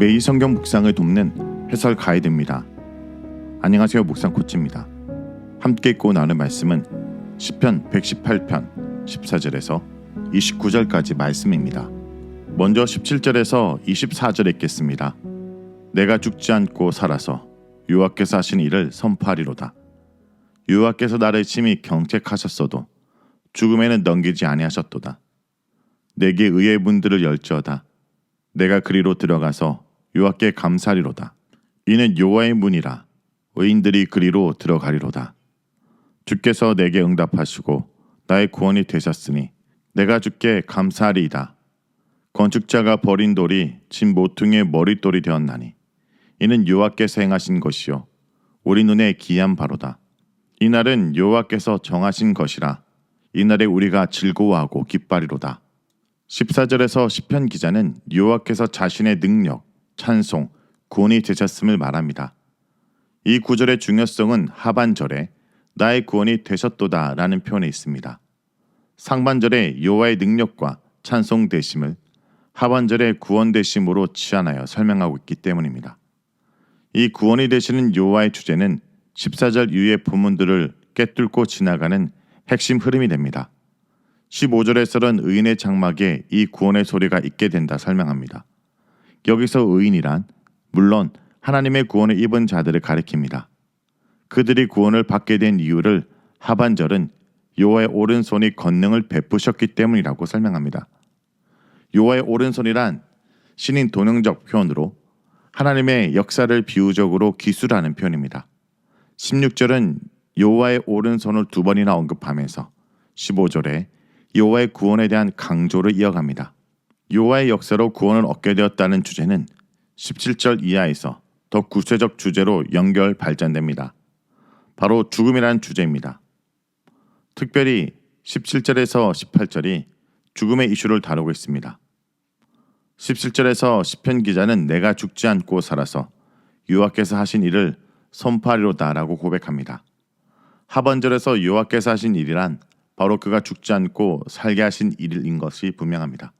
매일 성경 묵상을 돕는 해설 가이드입니다. 안녕하세요. 묵상 코치입니다. 함께 읽고 나눈 말씀은 시편 118편 14절에서 29절까지 말씀입니다. 먼저 17절에서 24절 읽겠습니다. 내가 죽지 않고 살아서 여호와께서 하신 일을 선포하리로다. 여호와께서 나를 심히 경책하셨어도 죽음에는 넘기지 아니하셨도다. 내게 의의 문들을 열지어다. 내가 그리로 들어가서 여호와께 감사리로다. 이는 여호와의 문이라 의인들이 그리로 들어가리로다. 주께서 내게 응답하시고 나의 구원이 되셨으니 내가 주께 감사하리이다. 건축자가 버린 돌이 진 모퉁이의 머릿돌이 되었나니 이는 여호와께서 행하신 것이요 우리 눈에 기이한 바로다. 이 날은 여호와께서 정하신 것이라 이 날에 우리가 즐거워하고 기뻐하리로다. 14절에서 시편 기자는 여호와께서 자신의 능력, 찬송, 구원이 되셨음을 말합니다. 이 구절의 중요성은 하반절에 나의 구원이 되셨도다 라는 표현에 있습니다. 상반절에 여호와의 능력과 찬송 되심을 하반절에 구원 되심으로 치환하여 설명하고 있기 때문입니다. 이 구원이 되시는 여호와의 주제는 14절 이후의 부문들을 깨뚫고 지나가는 핵심 흐름이 됩니다. 15절에서는 의인의 장막에 이 구원의 소리가 있게 된다 설명합니다. 여기서 의인이란 물론 하나님의 구원을 입은 자들을 가리킵니다. 그들이 구원을 받게 된 이유를 하반절은 요호의 오른손이 권능을 베푸셨기 때문이라고 설명합니다. 요호의 오른손이란 신인 동영적 표현으로 하나님의 역사를 비유적으로 기술하는 표현입니다. 16절은 여호와의 오른손을 두 번이나 언급하면서 15절에 여호와의 구원에 대한 강조를 이어갑니다. 여호와의 역사로 구원을 얻게 되었다는 주제는 17절 이하에서 더 구체적 주제로 연결 발전됩니다. 바로 죽음이라는 주제입니다. 특별히 17절에서 18절이 죽음의 이슈를 다루고 있습니다. 17절에서 시편 기자는 내가 죽지 않고 살아서 여호와께서 하신 일을 선포하리로다라고 고백합니다. 하반절에서 여호와께서 하신 일이란 바로 그가 죽지 않고 살게 하신 일인 것이 분명합니다.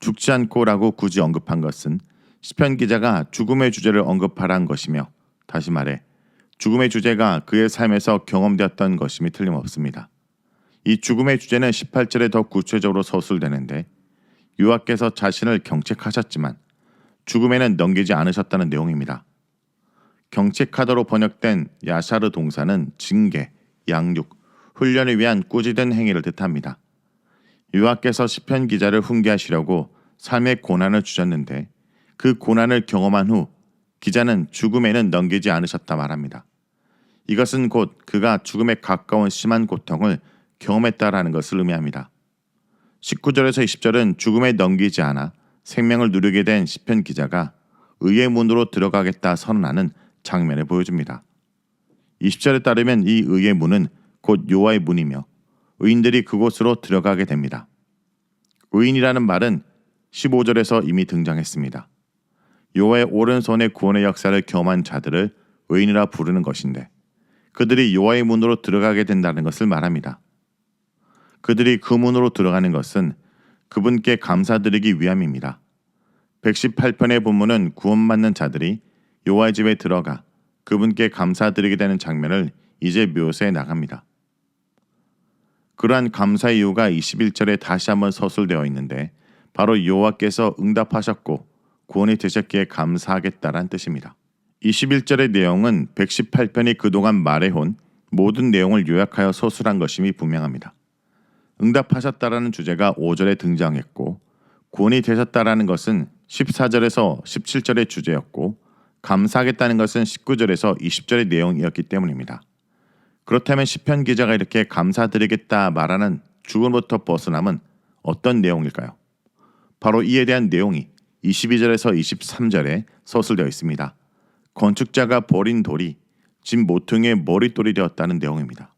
죽지 않고라고 굳이 언급한 것은 시편 기자가 죽음의 주제를 언급하라는 것이며 다시 말해 죽음의 주제가 그의 삶에서 경험되었던 것임이 틀림없습니다. 이 죽음의 주제는 18절에 더 구체적으로 서술되는데 유아께서 자신을 경책하셨지만 죽음에는 넘기지 않으셨다는 내용입니다. 경책하다로 번역된 야샤르 동사는 징계, 양육, 훈련을 위한 꾸짖은 행위를 뜻합니다. 유아께서 시편 기자를 훈계하시려고 삶의 고난을 주셨는데 그 고난을 경험한 후 기자는 죽음에는 넘기지 않으셨다 말합니다. 이것은 곧 그가 죽음에 가까운 심한 고통을 경험했다라는 것을 의미합니다. 19절에서 20절은 죽음에 넘기지 않아 생명을 누리게 된 시편 기자가 의의 문으로 들어가겠다 선언하는 장면을 보여줍니다. 20절에 따르면 이 의의 문은 곧 요하의 문이며 의인들이 그곳으로 들어가게 됩니다. 의인이라는 말은 15절에서 이미 등장했습니다. 요하의 오른손의 구원의 역사를 경험한 자들을 의인이라 부르는 것인데 그들이 요하의 문으로 들어가게 된다는 것을 말합니다. 그들이 그 문으로 들어가는 것은 그분께 감사드리기 위함입니다. 118편의 본문은 구원받는 자들이 요하의 집에 들어가 그분께 감사드리게 되는 장면을 이제 묘사해 나갑니다. 그러한 감사의 이유가 21절에 다시 한번 서술되어 있는데 바로 여호와께서 응답하셨고 구원이 되셨기에 감사하겠다란 뜻입니다. 21절의 내용은 118편이 그동안 말해온 모든 내용을 요약하여 서술한 것임이 분명합니다. 응답하셨다라는 주제가 5절에 등장했고 구원이 되셨다라는 것은 14절에서 17절의 주제였고 감사하겠다는 것은 19절에서 20절의 내용이었기 때문입니다. 그렇다면 시편 기자가 이렇게 감사드리겠다 말하는 죽음부터 벗어남은 어떤 내용일까요? 바로 이에 대한 내용이 22절에서 23절에 서술되어 있습니다. 건축자가 버린 돌이 집 모퉁이의 머릿돌이 되었다는 내용입니다.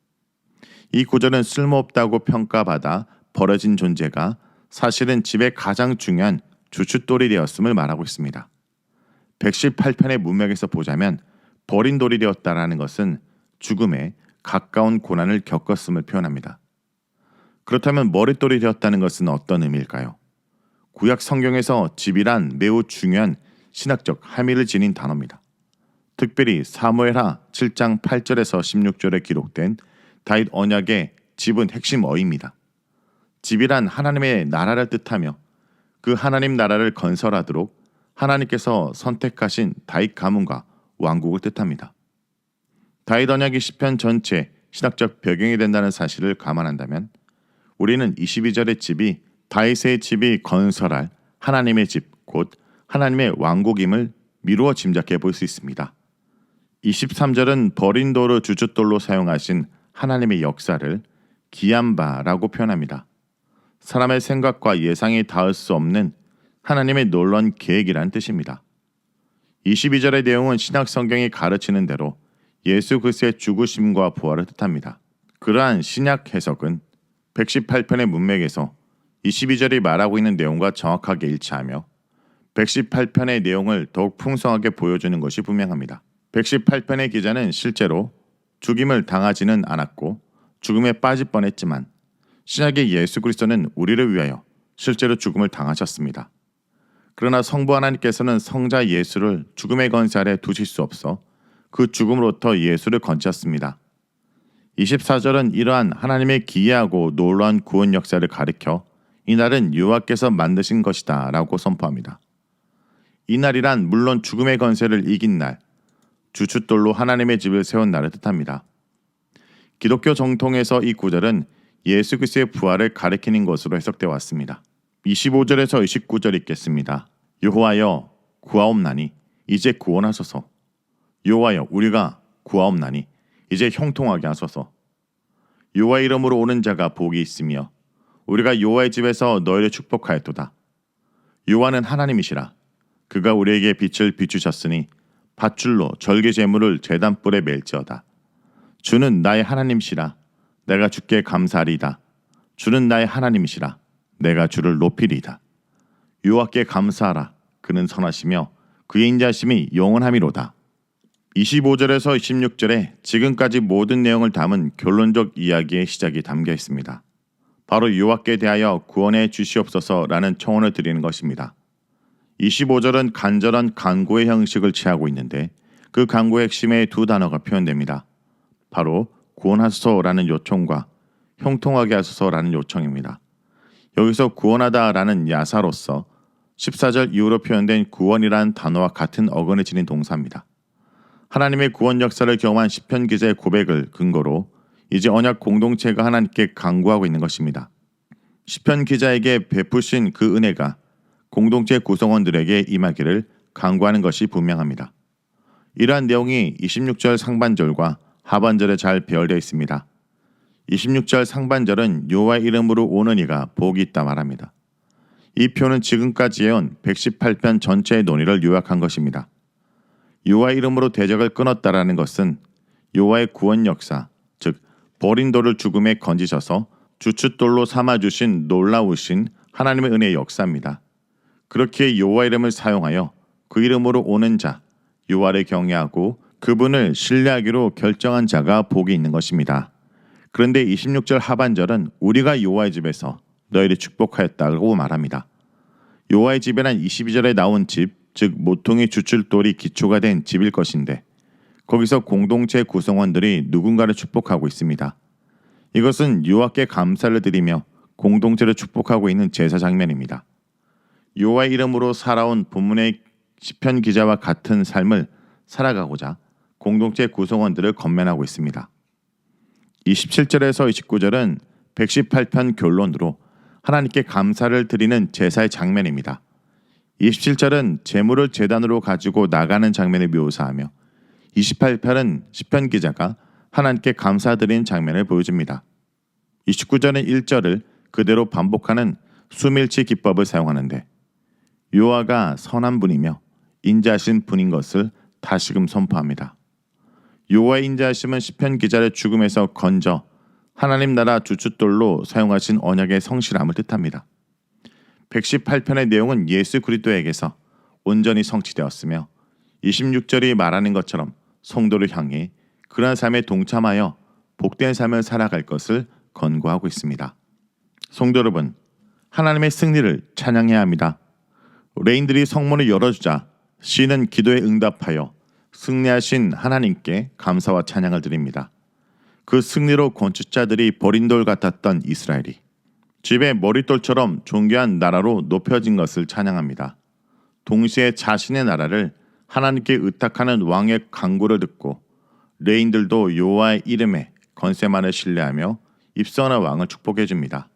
이 구절은 쓸모없다고 평가받아 버려진 존재가 사실은 집의 가장 중요한 주춧돌이 되었음을 말하고 있습니다. 118편의 문맥에서 보자면 버린 돌이 되었다라는 것은 죽음에 가까운 고난을 겪었음을 표현합니다. 그렇다면 머릿돌이 되었다는 것은 어떤 의미일까요? 구약 성경에서 집이란 매우 중요한 신학적 함의를 지닌 단어입니다. 특별히 사무엘하 7장 8절에서 16절에 기록된 다윗 언약의 집은 핵심 어입니다. 집이란 하나님의 나라를 뜻하며 그 하나님 나라를 건설하도록 하나님께서 선택하신 다윗 가문과 왕국을 뜻합니다. 다윗 언약이 시편 전체 신학적 배경이 된다는 사실을 감안한다면 우리는 22절의 집이 다윗의 집이 건설할 하나님의 집, 곧 하나님의 왕국임을 미루어 짐작해 볼 수 있습니다. 23절은 버린 돌을 주춧돌로 사용하신 하나님의 역사를 기암바라고 표현합니다. 사람의 생각과 예상이 닿을 수 없는 하나님의 놀라운 계획이란 뜻입니다. 22절의 내용은 신약 성경이 가르치는 대로 예수 그리스도의 죽으심과 부활을 뜻합니다. 그러한 신약 해석은 118편의 문맥에서 22절이 말하고 있는 내용과 정확하게 일치하며 118편의 내용을 더욱 풍성하게 보여주는 것이 분명합니다. 118편의 기자는 실제로 죽임을 당하지는 않았고 죽음에 빠질 뻔했지만 신약의 예수 그리스도는 우리를 위하여 실제로 죽음을 당하셨습니다. 그러나 성부 하나님께서는 성자 예수를 죽음의 건세 아래 두실 수 없어 그 죽음으로부터 예수를 건지셨습니다. 24절은 이러한 하나님의 기이하고 놀라운 구원 역사를 가리켜 이날은 여호와께서 만드신 것이다 라고 선포합니다. 이날이란 물론 죽음의 건세를 이긴 날, 주춧돌로 하나님의 집을 세운 날을 뜻합니다. 기독교 정통에서 이 구절은 예수 그리스도의 부활을 가리키는 것으로 해석되어 왔습니다. 25절에서 29절 읽겠습니다. 여호와여 구하옵나니 이제 구원하소서. 여호와여 우리가 구하옵나니 이제 형통하게 하소서. 여호와 이름으로 오는 자가 복이 있으며 우리가 여호와의 집에서 너희를 축복하였도다. 여호와는 하나님이시라. 그가 우리에게 빛을 비추셨으니 밧줄로 절개 제물을 제단불에 멜지어다. 주는 나의 하나님이시라. 내가 주께 감사하리이다. 주는 나의 하나님이시라. 내가 주를 높이리이다. 여호와께 감사하라. 그는 선하시며 그의 인자심이 영원함이로다. 25절에서 26절에 지금까지 모든 내용을 담은 결론적 이야기의 시작이 담겨 있습니다. 바로 여호와께 대하여 구원해 주시옵소서라는 청원을 드리는 것입니다. 25절은 간절한 간구의 형식을 취하고 있는데 그 간구의 핵심에 두 단어가 표현됩니다. 바로 구원하소서라는 요청과 형통하게 하소서라는 요청입니다. 여기서 구원하다라는 야사로서 14절 이후로 표현된 구원이라는 단어와 같은 어근을 지닌 동사입니다. 하나님의 구원 역사를 경험한 시편 기자의 고백을 근거로 이제 언약 공동체가 하나님께 강구하고 있는 것입니다. 시편 기자에게 베푸신 그 은혜가 공동체 구성원들에게 임하기를 강구하는 것이 분명합니다. 이러한 내용이 26절 상반절과 하반절에 잘 배열되어 있습니다. 26절 상반절은 여호와의 이름으로 오는 이가 복이 있다 말합니다. 이 표는 지금까지 해온 118편 전체의 논의를 요약한 것입니다. 여호와의 이름으로 대적을 끊었다라는 것은 여호와의 구원 역사, 즉 버린 돌을 죽음에 건지셔서 주춧돌로 삼아 주신 놀라우신 하나님의 은혜의 역사입니다. 그렇게 여호와 이름을 사용하여 그 이름으로 오는 자, 여호와를 경외하고 그분을 신뢰하기로 결정한 자가 복이 있는 것입니다. 그런데 26절 하반절은 우리가 여호와의 집에서 너희를 축복하였다고 말합니다. 여호와의 집에란 22절에 나온 집, 즉 모퉁이 주출돌이 기초가 된 집일 것인데 거기서 공동체 구성원들이 누군가를 축복하고 있습니다. 이것은 여호와께 감사를 드리며 공동체를 축복하고 있는 제사 장면입니다. 여호와의 이름으로 살아온 본문의 시편 기자와 같은 삶을 살아가고자 공동체 구성원들을 건면하고 있습니다. 27절에서 29절은 118편 결론으로 하나님께 감사를 드리는 제사의 장면입니다. 27절은 재물을 재단으로 가지고 나가는 장면을 묘사하며 28편은 시편 기자가 하나님께 감사드리는 장면을 보여줍니다. 29절은 1절을 그대로 반복하는 수밀치 기법을 사용하는데 요아가 선한 분이며 인자하신 분인 것을 다시금 선포합니다. 요아의 인자하심은 시편 기자를 죽음에서 건져 하나님 나라 주춧돌로 사용하신 언약의 성실함을 뜻합니다. 118편의 내용은 예수 그리스도에게서 온전히 성취되었으며 26절이 말하는 것처럼 성도를 향해 그러한 삶에 동참하여 복된 삶을 살아갈 것을 권고하고 있습니다. 성도 여러분, 하나님의 승리를 찬양해야 합니다. 레인들이 성문을 열어주자 시는 기도에 응답하여 승리하신 하나님께 감사와 찬양을 드립니다. 그 승리로 건축자들이 버린 돌 같았던 이스라엘이 집의 머릿돌처럼 존귀한 나라로 높여진 것을 찬양합니다. 동시에 자신의 나라를 하나님께 의탁하는 왕의 강구를 듣고 레인들도 여호와의 이름에 건세만을 신뢰하며 입성하는 왕을 축복해 줍니다.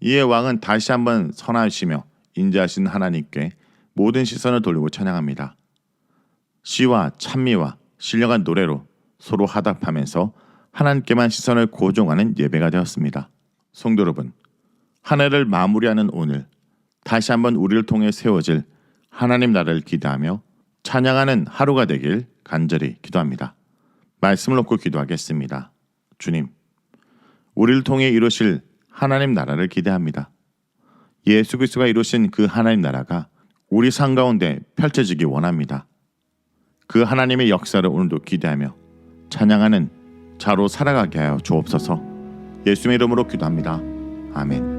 이에 왕은 다시 한번 선하시며 인자하신 하나님께 모든 시선을 돌리고 찬양합니다. 시와 찬미와 신령한 노래로 서로 화답하면서 하나님께만 시선을 고정하는 예배가 되었습니다. 성도 여러분, 한 해를 마무리하는 오늘 다시 한번 우리를 통해 세워질 하나님 나라를 기대하며 찬양하는 하루가 되길 간절히 기도합니다. 말씀을 놓고 기도하겠습니다. 주님, 우리를 통해 이루실 하나님 나라를 기대합니다. 예수 그리스도가 이루신 그 하나님 나라가 우리 삶 가운데 펼쳐지기 원합니다. 그 하나님의 역사를 오늘도 기대하며 찬양하는 자로 살아가게 하여 주옵소서. 예수의 이름으로 기도합니다. 아멘.